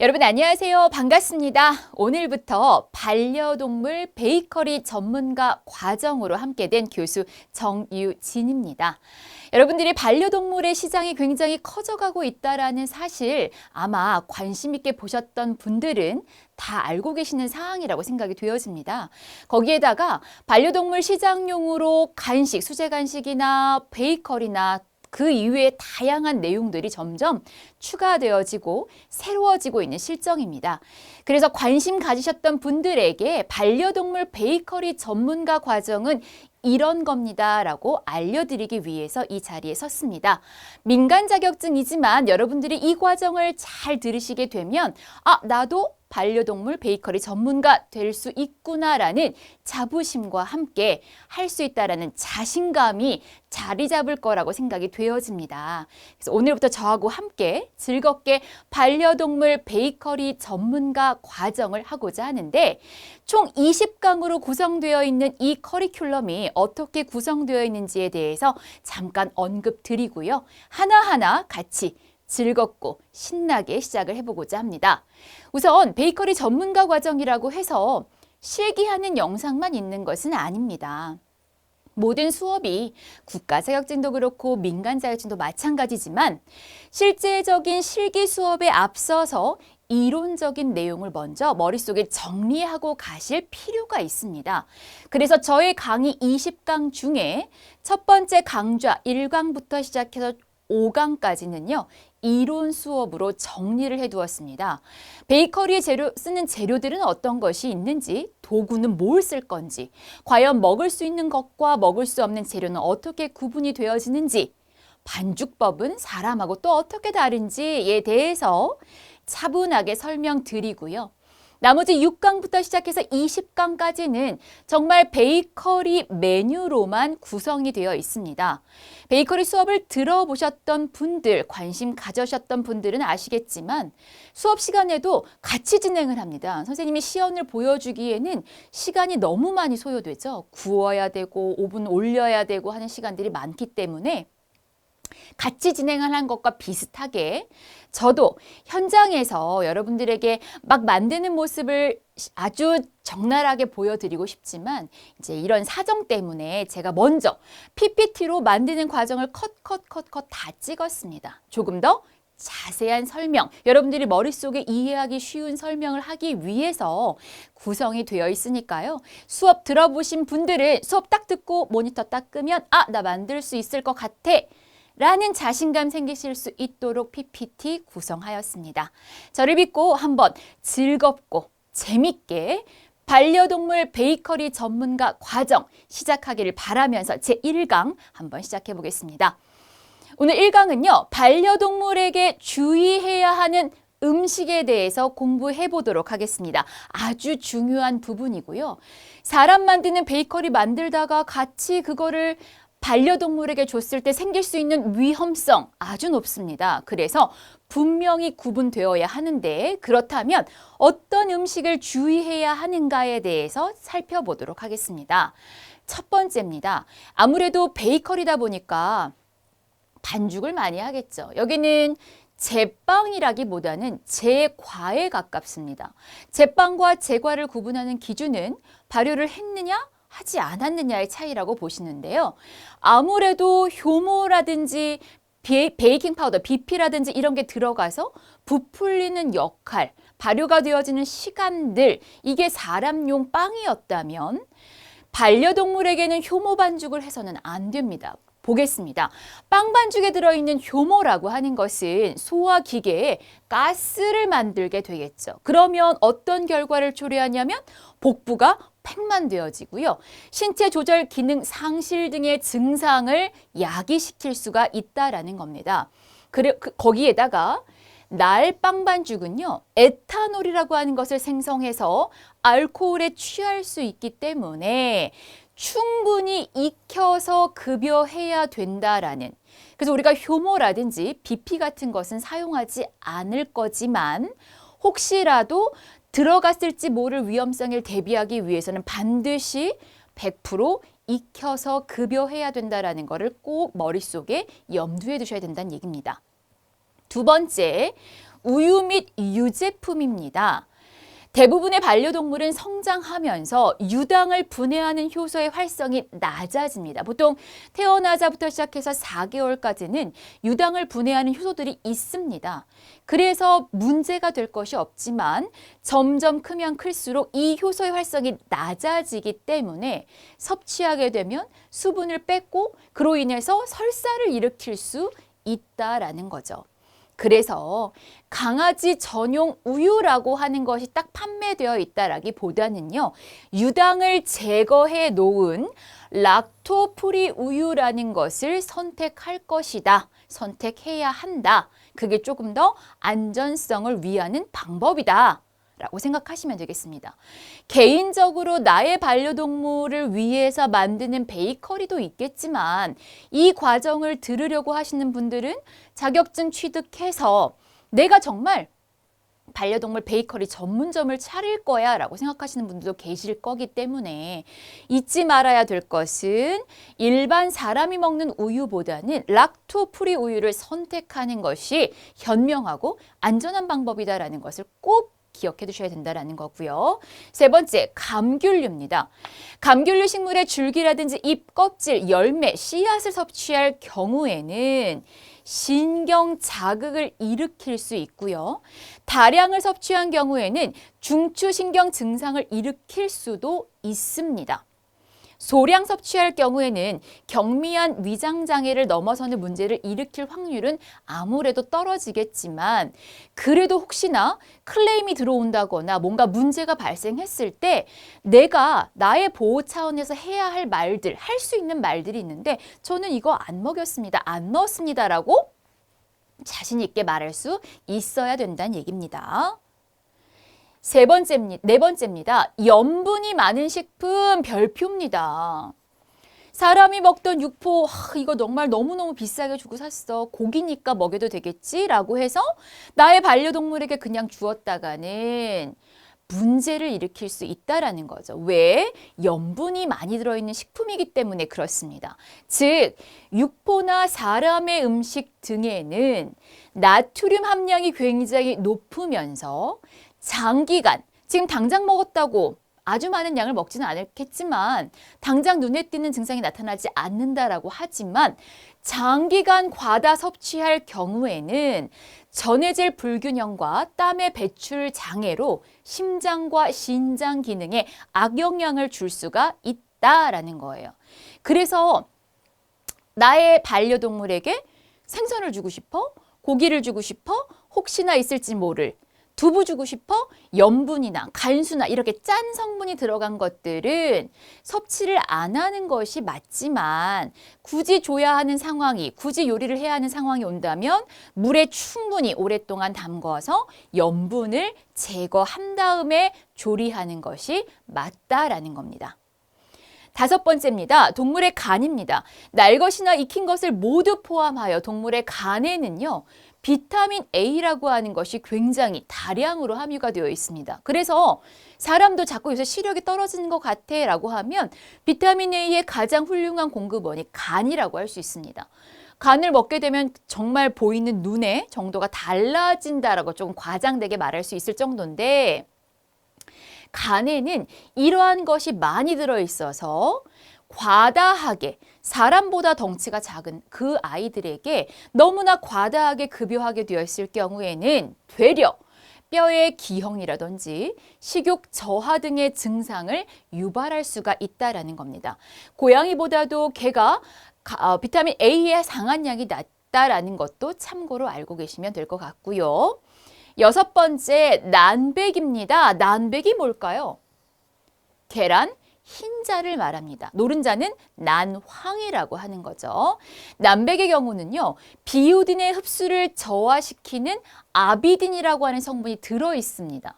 여러분 안녕하세요. 반갑습니다. 오늘부터 반려동물 베이커리 전문가 과정으로 함께 된 교수 정유진입니다. 여러분들이 반려동물의 시장이 굉장히 커져가고 있다라는 사실 아마 관심 있게 보셨던 분들은 다 알고 계시는 사항이라고 생각이 되어집니다. 거기에다가 반려동물 시장용으로 간식, 수제 간식이나 베이커리나 그 이외의 다양한 내용들이 점점 추가되어지고 새로워지고 있는 실정입니다. 그래서 관심 가지셨던 분들에게 반려동물 베이커리 전문가 과정은 이런 겁니다 라고 알려드리기 위해서 이 자리에 섰습니다. 민간 자격증이지만 여러분들이 이 과정을 잘 들으시게 되면 아, 나도 반려동물 베이커리 전문가 될 수 있구나라는 자부심과 함께 할 수 있다라는 자신감이 자리 잡을 거라고 생각이 되어집니다. 그래서 오늘부터 저하고 함께 즐겁게 반려동물 베이커리 전문가 과정을 하고자 하는데 총 20강으로 구성되어 있는 이 커리큘럼이 어떻게 구성되어 있는지에 대해서 잠깐 언급 드리고요. 하나하나 같이 즐겁고 신나게 시작을 해보고자 합니다. 우선 베이커리 전문가 과정이라고 해서 실기하는 영상만 있는 것은 아닙니다. 모든 수업이 국가 자격증도 그렇고 민간 자격증도 마찬가지지만 실제적인 실기 수업에 앞서서 이론적인 내용을 먼저 머릿속에 정리하고 가실 필요가 있습니다. 그래서 저의 강의 20강 중에 첫 번째 강좌 1강부터 시작해서 5강까지는요. 이론 수업으로 정리를 해두었습니다. 베이커리에 재료, 쓰는 재료들은 어떤 것이 있는지, 도구는 뭘 쓸 건지, 과연 먹을 수 있는 것과 먹을 수 없는 재료는 어떻게 구분이 되어지는지, 반죽법은 사람하고 또 어떻게 다른지에 대해서 차분하게 설명드리고요. 나머지 6강부터 시작해서 20강까지는 정말 베이커리 메뉴로만 구성이 되어 있습니다. 베이커리 수업을 들어보셨던 분들, 관심 가져셨던 분들은 아시겠지만 수업 시간에도 같이 진행을 합니다. 선생님이 시연을 보여주기에는 시간이 너무 많이 소요되죠. 구워야 되고 오븐 올려야 되고 하는 시간들이 많기 때문에 같이 진행을 한 것과 비슷하게 저도 현장에서 여러분들에게 막 만드는 모습을 아주 적나라하게 보여드리고 싶지만 이제 이런 사정 때문에 제가 먼저 PPT로 만드는 과정을 컷, 컷, 컷, 컷 다 찍었습니다. 조금 더 자세한 설명, 여러분들이 머릿속에 이해하기 쉬운 설명을 하기 위해서 구성이 되어 있으니까요. 수업 들어보신 분들은 수업 딱 듣고 모니터 딱 끄면 아, 나 만들 수 있을 것 같아. 라는 자신감 생기실 수 있도록 PPT 구성하였습니다. 저를 믿고 한번 즐겁고 재밌게 반려동물 베이커리 전문가 과정 시작하기를 바라면서 제1강 한번 시작해 보겠습니다. 오늘 1강은요. 반려동물에게 주의해야 하는 음식에 대해서 공부해 보도록 하겠습니다. 아주 중요한 부분이고요. 사람 만드는 베이커리 만들다가 같이 그거를 반려동물에게 줬을 때 생길 수 있는 위험성 아주 높습니다. 그래서 분명히 구분되어야 하는데 그렇다면 어떤 음식을 주의해야 하는가에 대해서 살펴보도록 하겠습니다. 첫 번째입니다. 아무래도 베이커리다 보니까 반죽을 많이 하겠죠. 여기는 제빵이라기보다는 제과에 가깝습니다. 제빵과 제과를 구분하는 기준은 발효를 했느냐 하지 않았느냐의 차이라고 보시는데요. 아무래도 효모라든지 베이킹 파우더, BP라든지 이런 게 들어가서 부풀리는 역할, 발효가 되어지는 시간들, 이게 사람용 빵이었다면 반려동물에게는 효모 반죽을 해서는 안 됩니다. 보겠습니다. 빵 반죽에 들어있는 효모라고 하는 것은 소화 기계에 가스를 만들게 되겠죠. 그러면 어떤 결과를 초래하냐면 복부가 팽만되어지고요. 신체 조절 기능 상실 등의 증상을 야기시킬 수가 있다라는 겁니다. 그래, 그, 거기에다가 날 빵 반죽은요, 에탄올이라고 하는 것을 생성해서 알코올에 취할 수 있기 때문에 충분히 익혀서 급여해야 된다라는 그래서 우리가 효모라든지 BP 같은 것은 사용하지 않을 거지만 혹시라도 들어갔을지 모를 위험성을 대비하기 위해서는 반드시 100% 익혀서 급여해야 된다라는 것을 꼭 머릿속에 염두에 두셔야 된다는 얘기입니다. 두 번째, 우유 및 유제품입니다. 대부분의 반려동물은 성장하면서 유당을 분해하는 효소의 활성이 낮아집니다. 보통 태어나자부터 시작해서 4개월까지는 유당을 분해하는 효소들이 있습니다. 그래서 문제가 될 것이 없지만 점점 크면 클수록 이 효소의 활성이 낮아지기 때문에 섭취하게 되면 수분을 뺏고 그로 인해서 설사를 일으킬 수 있다라는 거죠. 그래서 강아지 전용 우유라고 하는 것이 딱 판매되어 있다라기보다는요. 유당을 제거해 놓은 락토프리 우유라는 것을 선택할 것이다. 선택해야 한다. 그게 조금 더 안전성을 위하는 방법이다. 라고 생각하시면 되겠습니다. 개인적으로 나의 반려동물을 위해서 만드는 베이커리도 있겠지만 이 과정을 들으려고 하시는 분들은 자격증 취득해서 내가 정말 반려동물 베이커리 전문점을 차릴 거야 라고 생각하시는 분들도 계실 거기 때문에 잊지 말아야 될 것은 일반 사람이 먹는 우유보다는 락토 프리 우유를 선택하는 것이 현명하고 안전한 방법이다라는 것을 꼭 기억해 두셔야 된다라는 거고요. 세 번째, 감귤류입니다. 감귤류 식물의 줄기라든지 잎, 껍질, 열매, 씨앗을 섭취할 경우에는 신경 자극을 일으킬 수 있고요. 다량을 섭취한 경우에는 중추신경 증상을 일으킬 수도 있습니다. 소량 섭취할 경우에는 경미한 위장 장애를 넘어서는 문제를 일으킬 확률은 아무래도 떨어지겠지만 그래도 혹시나 클레임이 들어온다거나 뭔가 문제가 발생했을 때 내가 나의 보호 차원에서 해야 할 말들, 할 수 있는 말들이 있는데 저는 이거 안 먹였습니다. 안 넣었습니다라고 자신 있게 말할 수 있어야 된다는 얘기입니다. 세 번째입니다. 네 번째입니다. 염분이 많은 식품 별표입니다. 사람이 먹던 육포 하, 이거 정말 너무너무 비싸게 주고 샀어. 고기니까 먹여도 되겠지라고 해서 나의 반려동물에게 그냥 주었다가는 문제를 일으킬 수 있다라는 거죠. 왜? 염분이 많이 들어있는 식품이기 때문에 그렇습니다. 즉, 육포나 사람의 음식 등에는 나트륨 함량이 굉장히 높으면서 장기간, 지금 당장 먹었다고 아주 많은 양을 먹지는 않겠지만 당장 눈에 띄는 증상이 나타나지 않는다라고 하지만 장기간 과다 섭취할 경우에는 전해질 불균형과 땀의 배출 장애로 심장과 신장 기능에 악영향을 줄 수가 있다라는 거예요. 그래서 나의 반려동물에게 생선을 주고 싶어? 고기를 주고 싶어? 혹시나 있을지 모를 두부 주고 싶어? 염분이나 간수나 이렇게 짠 성분이 들어간 것들은 섭취를 안 하는 것이 맞지만 굳이 줘야 하는 상황이 굳이 요리를 해야 하는 상황이 온다면 물에 충분히 오랫동안 담궈서 염분을 제거한 다음에 조리하는 것이 맞다라는 겁니다. 다섯 번째입니다. 동물의 간입니다. 날 것이나 익힌 것을 모두 포함하여 동물의 간에는요. 비타민 A라고 하는 것이 굉장히 다량으로 함유가 되어 있습니다. 그래서 사람도 자꾸 요새 시력이 떨어지는 것 같아 라고 하면 비타민 A의 가장 훌륭한 공급원이 간이라고 할 수 있습니다. 간을 먹게 되면 정말 보이는 눈의 정도가 달라진다라고 조금 과장되게 말할 수 있을 정도인데 간에는 이러한 것이 많이 들어 있어서 과다하게 사람보다 덩치가 작은 그 아이들에게 너무나 과다하게 급여하게 되었을 경우에는 되려 뼈의 기형이라든지 식욕 저하 등의 증상을 유발할 수가 있다라는 겁니다. 고양이보다도 개가 어, 비타민 A의 상한량이 낮다라는 것도 참고로 알고 계시면 될 것 같고요. 여섯 번째 난백입니다. 난백이 뭘까요? 계란, 흰자를 말합니다. 노른자는 난황이라고 하는 거죠. 남백의 경우는요. 비오딘의 흡수를 저하시키는 아비딘이라고 하는 성분이 들어 있습니다.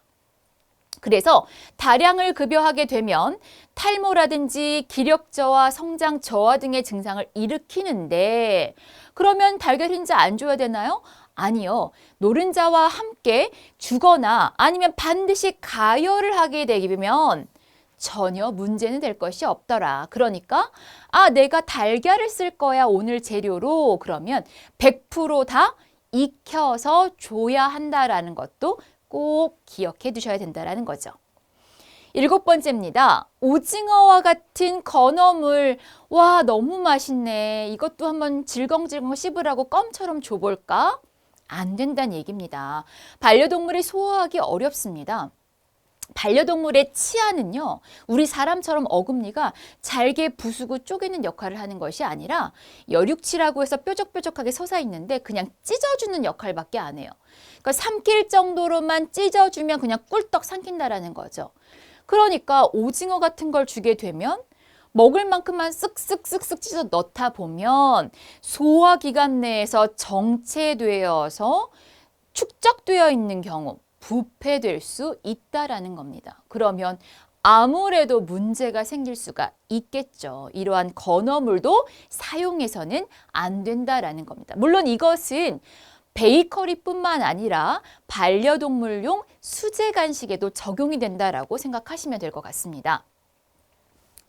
그래서 다량을 급여하게 되면 탈모라든지 기력 저하, 성장 저하 등의 증상을 일으키는데 그러면 달걀 흰자 안 줘야 되나요? 아니요. 노른자와 함께 주거나 아니면 반드시 가열을 하게 되면 전혀 문제는 될 것이 없더라. 그러니까 아 내가 달걀을 쓸 거야 오늘 재료로 그러면 100%다 익혀서 줘야 한다라는 것도 꼭 기억해 두셔야 된다라는 거죠. 일곱 번째입니다. 오징어와 같은 건어물. 와, 너무 맛있네. 이것도 한번 질겅질겅 씹으라고 껌처럼 줘볼까? 안 된다는 얘기입니다. 반려동물이 소화하기 어렵습니다. 반려동물의 치아는요, 우리 사람처럼 어금니가 잘게 부수고 쪼개는 역할을 하는 것이 아니라 여육치라고 해서 뾰족뾰족하게 솟아 있는데 그냥 찢어주는 역할밖에 안 해요. 그러니까 삼킬 정도로만 찢어주면 그냥 꿀떡 삼킨다라는 거죠. 그러니까 오징어 같은 걸 주게 되면 먹을 만큼만 쓱쓱쓱쓱 찢어 넣다 보면 소화기관 내에서 정체되어서 축적되어 있는 경우 부패될 수 있다라는 겁니다. 그러면 아무래도 문제가 생길 수가 있겠죠. 이러한 건어물도 사용해서는 안 된다라는 겁니다. 물론 이것은 베이커리뿐만 아니라 반려동물용 수제 간식에도 적용이 된다라고 생각하시면 될 것 같습니다.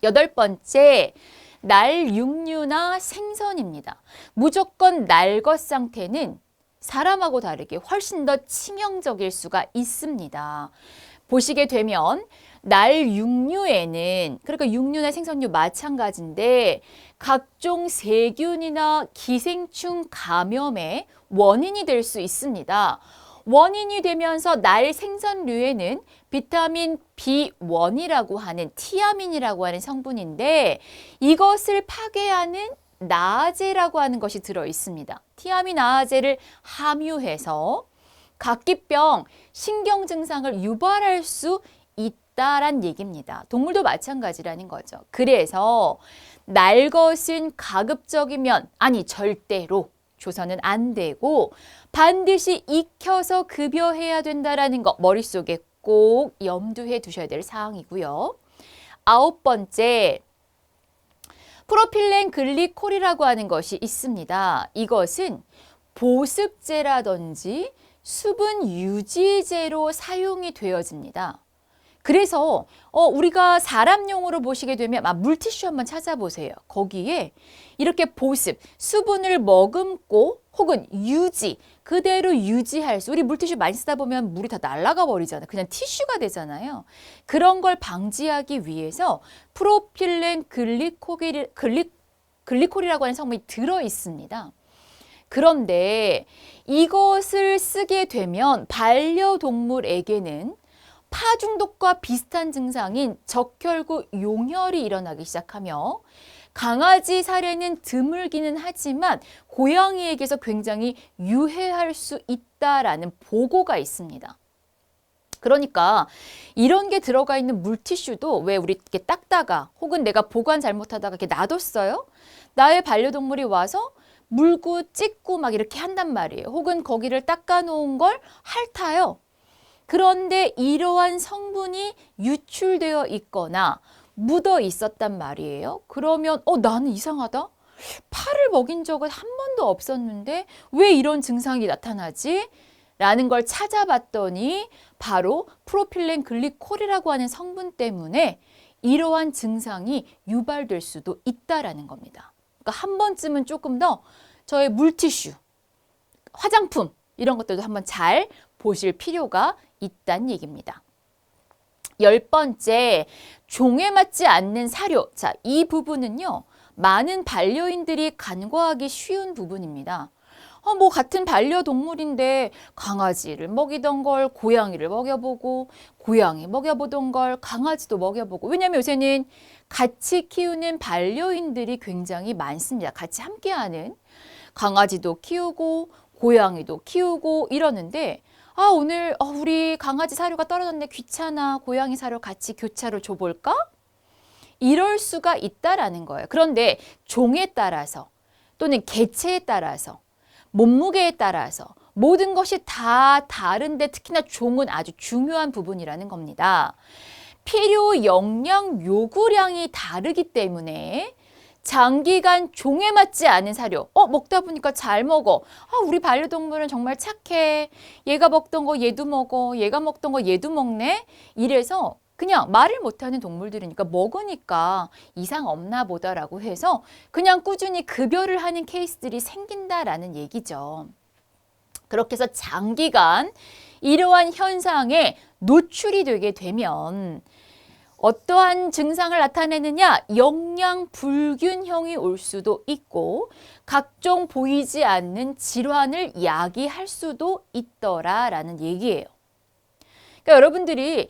여덟 번째, 날 육류나 생선입니다. 무조건 날것 상태는 사람하고 다르게 훨씬 더 치명적일 수가 있습니다. 보시게 되면 날 육류에는 그러니까 육류나 생선류 마찬가지인데 각종 세균이나 기생충 감염의 원인이 될 수 있습니다. 원인이 되면서 날 생선류에는 비타민 B1이라고 하는 티아민이라고 하는 성분인데 이것을 파괴하는 나아제라고 하는 것이 들어 있습니다. 티아민 나아제를 함유해서 각기병, 신경 증상을 유발할 수 있다란 얘기입니다. 동물도 마찬가지라는 거죠. 그래서 날 것은 가급적이면 아니 절대로 조선은 안 되고 반드시 익혀서 급여해야 된다라는 거 머릿속에 꼭 염두해 두셔야 될 사항이고요. 아홉 번째, 프로필렌 글리콜이라고 하는 것이 있습니다. 이것은 보습제라든지 수분 유지제로 사용이 되어집니다. 그래서 어, 우리가 사람용으로 보시게 되면 아, 물티슈 한번 찾아보세요. 거기에 이렇게 보습, 수분을 머금고 혹은 유지, 그대로 유지할 수. 우리 물티슈 많이 쓰다 보면 물이 다 날아가 버리잖아요. 그냥 티슈가 되잖아요. 그런 걸 방지하기 위해서 프로필렌 글리코길, 글리, 글리콜이라고 하는 성분이 들어 있습니다. 그런데 이것을 쓰게 되면 반려동물에게는 파 중독과 비슷한 증상인 적혈구 용혈이 일어나기 시작하며 강아지 사례는 드물기는 하지만 고양이에게서 굉장히 유해할 수 있다라는 보고가 있습니다. 그러니까 이런 게 들어가 있는 물티슈도 왜 우리 이렇게 닦다가 혹은 내가 보관 잘못하다가 이렇게 놔뒀어요? 나의 반려동물이 와서 물고 찢고 막 이렇게 한단 말이에요. 혹은 거기를 닦아 놓은 걸 핥아요. 그런데 이러한 성분이 유출되어 있거나 묻어 있었단 말이에요. 그러면 어 나는 이상하다. 파를 먹인 적은 한 번도 없었는데 왜 이런 증상이 나타나지? 라는 걸 찾아봤더니 바로 프로필렌 글리콜이라고 하는 성분 때문에 이러한 증상이 유발될 수도 있다라는 겁니다. 그러니까 한 번쯤은 조금 더 저의 물티슈, 화장품 이런 것들도 한번 잘 보실 필요가 있다는 얘기입니다. 열 번째, 종에 맞지 않는 사료. 자, 이 부분은요, 많은 반려인들이 간과하기 쉬운 부분입니다. 어, 뭐 같은 반려동물인데 강아지를 먹이던 걸 고양이를 먹여보고 고양이 먹여보던 걸 강아지도 먹여보고 왜냐하면 요새는 같이 키우는 반려인들이 굉장히 많습니다. 같이 함께하는 강아지도 키우고 고양이도 키우고 이러는데 아 오늘 어, 우리 강아지 사료가 떨어졌네 귀찮아 고양이 사료 같이 교차로 줘볼까? 이럴 수가 있다라는 거예요. 그런데 종에 따라서 또는 개체에 따라서 몸무게에 따라서 모든 것이 다 다른데 특히나 종은 아주 중요한 부분이라는 겁니다. 필요 영양 요구량이 다르기 때문에 장기간 종에 맞지 않은 사료. 어, 먹다 보니까 잘 먹어. 아, 우리 반려동물은 정말 착해. 얘가 먹던 거 얘도 먹어. 얘가 먹던 거 얘도 먹네. 이래서 그냥 말을 못하는 동물들이니까 먹으니까 이상 없나 보다라고 해서 그냥 꾸준히 급여를 하는 케이스들이 생긴다라는 얘기죠. 그렇게 해서 장기간 이러한 현상에 노출이 되게 되면 어떠한 증상을 나타내느냐? 영양 불균형이 올 수도 있고 각종 보이지 않는 질환을 야기할 수도 있더라라는 얘기예요. 그러니까 여러분들이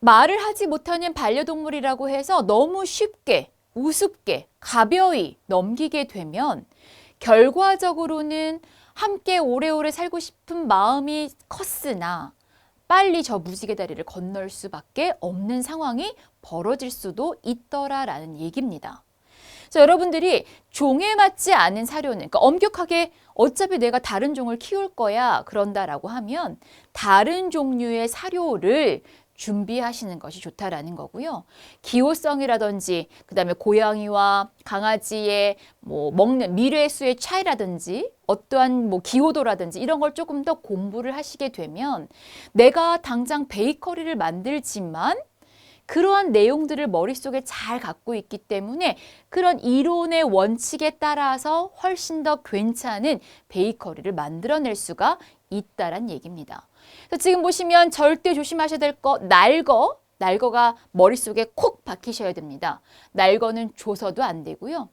말을 하지 못하는 반려동물이라고 해서 너무 쉽게 우습게 가벼이 넘기게 되면 결과적으로는 함께 오래오래 살고 싶은 마음이 컸으나 빨리 저 무지개 다리를 건널 수밖에 없는 상황이 벌어질 수도 있더라라는 얘기입니다. 그래서 여러분들이 종에 맞지 않은 사료는 그러니까 엄격하게 어차피 내가 다른 종을 키울 거야 그런다라고 하면 다른 종류의 사료를 준비하시는 것이 좋다라는 거고요. 기호성이라든지 그 다음에 고양이와 강아지의 뭐 먹는 미뢰수의 차이라든지 어떠한 뭐 기호도라든지 이런 걸 조금 더 공부를 하시게 되면 내가 당장 베이커리를 만들지만 그러한 내용들을 머릿속에 잘 갖고 있기 때문에 그런 이론의 원칙에 따라서 훨씬 더 괜찮은 베이커리를 만들어낼 수가 있다란 얘기입니다. 지금 보시면 절대 조심하셔야 될 거 날거 날거가 머릿속에 콕 박히셔야 됩니다. 날거는 줘서도 안 되고요.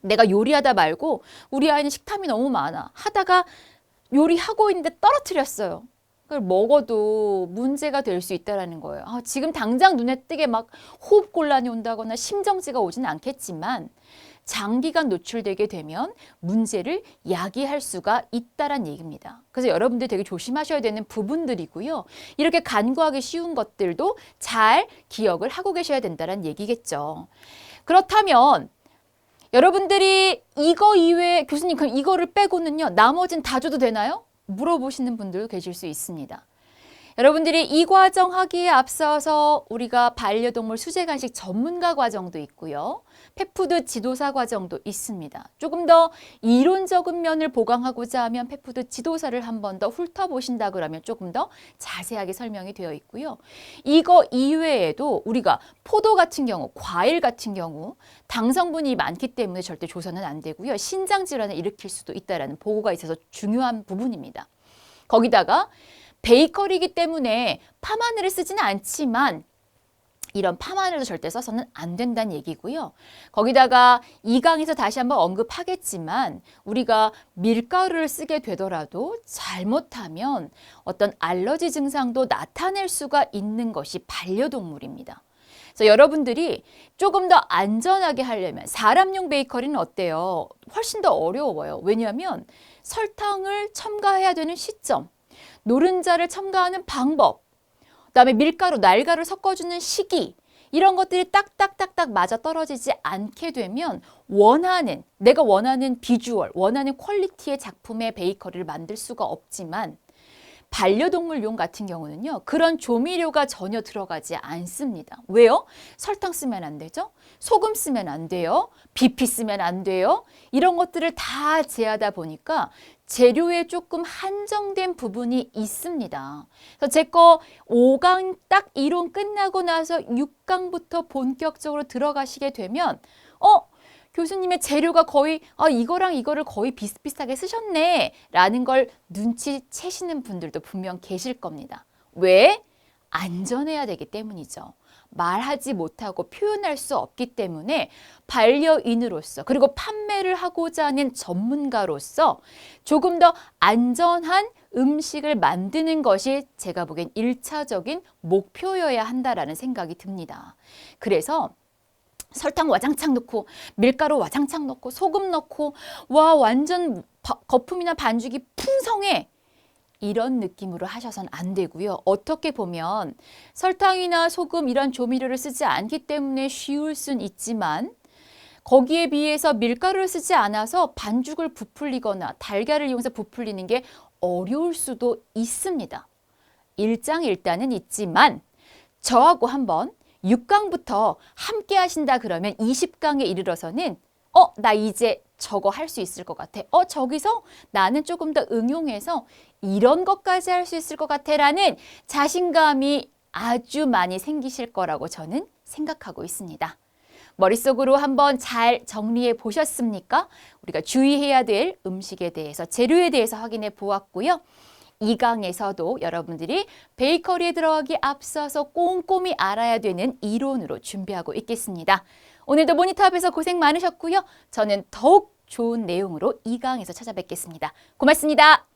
내가 요리하다 말고 우리 아이는 식탐이 너무 많아. 하다가 요리하고 있는데 떨어뜨렸어요. 그걸 먹어도 문제가 될 수 있다라는 거예요. 아, 지금 당장 눈에 띄게 막 호흡 곤란이 온다거나 심정지가 오지는 않겠지만 장기간 노출되게 되면 문제를 야기할 수가 있다란 얘기입니다. 그래서 여러분들 되게 조심하셔야 되는 부분들이고요. 이렇게 간과하기 쉬운 것들도 잘 기억을 하고 계셔야 된다는 얘기겠죠. 그렇다면 여러분들이 이거 이외에 교수님 그럼 이거를 빼고는요. 나머진 다 줘도 되나요? 물어보시는 분들도 계실 수 있습니다. 여러분들이 이 과정 하기에 앞서서 우리가 반려동물 수제 간식 전문가 과정도 있고요. 펫푸드 지도사 과정도 있습니다. 조금 더 이론적인 면을 보강하고자 하면 펫푸드 지도사를 한 번 더 훑어보신다 그러면 조금 더 자세하게 설명이 되어 있고요. 이거 이외에도 우리가 포도 같은 경우, 과일 같은 경우 당성분이 많기 때문에 절대 조사는 안 되고요. 신장 질환을 일으킬 수도 있다는 보고가 있어서 중요한 부분입니다. 거기다가 베이커리이기 때문에 파마늘을 쓰지는 않지만 이런 파마늘도 절대 써서는 안 된다는 얘기고요. 거기다가 이 강에서 다시 한번 언급하겠지만 우리가 밀가루를 쓰게 되더라도 잘못하면 어떤 알러지 증상도 나타낼 수가 있는 것이 반려동물입니다. 그래서 여러분들이 조금 더 안전하게 하려면 사람용 베이커리는 어때요? 훨씬 더 어려워요. 왜냐하면 설탕을 첨가해야 되는 시점, 노른자를 첨가하는 방법, 그다음에 밀가루, 날가루 섞어주는 시기 이런 것들이 딱딱딱딱 맞아 떨어지지 않게 되면 원하는 내가 원하는 비주얼, 원하는 퀄리티의 작품의 베이커리를 만들 수가 없지만 반려동물용 같은 경우는요. 그런 조미료가 전혀 들어가지 않습니다. 왜요? 설탕 쓰면 안 되죠? 소금 쓰면 안 돼요. 비피 쓰면 안 돼요. 이런 것들을 다 제하다 보니까 재료에 조금 한정된 부분이 있습니다. 그래서 제 거 5강 딱 이론 끝나고 나서 6강부터 본격적으로 들어가시게 되면 어? 교수님의 재료가 거의 아 이거랑 이거를 거의 비슷비슷하게 쓰셨네 라는 걸 눈치채시는 분들도 분명 계실 겁니다. 왜? 안전해야 되기 때문이죠. 말하지 못하고 표현할 수 없기 때문에 반려인으로서 그리고 판매를 하고자 하는 전문가로서 조금 더 안전한 음식을 만드는 것이 제가 보기엔 일차적인 목표여야 한다라는 생각이 듭니다. 그래서 설탕 와장창 넣고 밀가루 와장창 넣고 소금 넣고 와 완전 거품이나 반죽이 풍성해 이런 느낌으로 하셔선 안 되고요. 어떻게 보면 설탕이나 소금 이런 조미료를 쓰지 않기 때문에 쉬울 순 있지만 거기에 비해서 밀가루를 쓰지 않아서 반죽을 부풀리거나 달걀을 이용해서 부풀리는 게 어려울 수도 있습니다. 일장일단은 있지만 저하고 한번 6강부터 함께 하신다 그러면 20강에 이르러서는 어, 나 이제 저거 할 수 있을 것 같아. 어, 저기서 나는 조금 더 응용해서 이런 것까지 할 수 있을 것 같아. 라는 자신감이 아주 많이 생기실 거라고 저는 생각하고 있습니다. 머릿속으로 한번 잘 정리해 보셨습니까? 우리가 주의해야 될 음식에 대해서, 재료에 대해서 확인해 보았고요. 이 강에서도 여러분들이 베이커리에 들어가기 앞서서 꼼꼼히 알아야 되는 이론으로 준비하고 있겠습니다. 오늘도 모니터 앞에서 고생 많으셨고요. 저는 더욱 좋은 내용으로 이 강에서 찾아뵙겠습니다. 고맙습니다.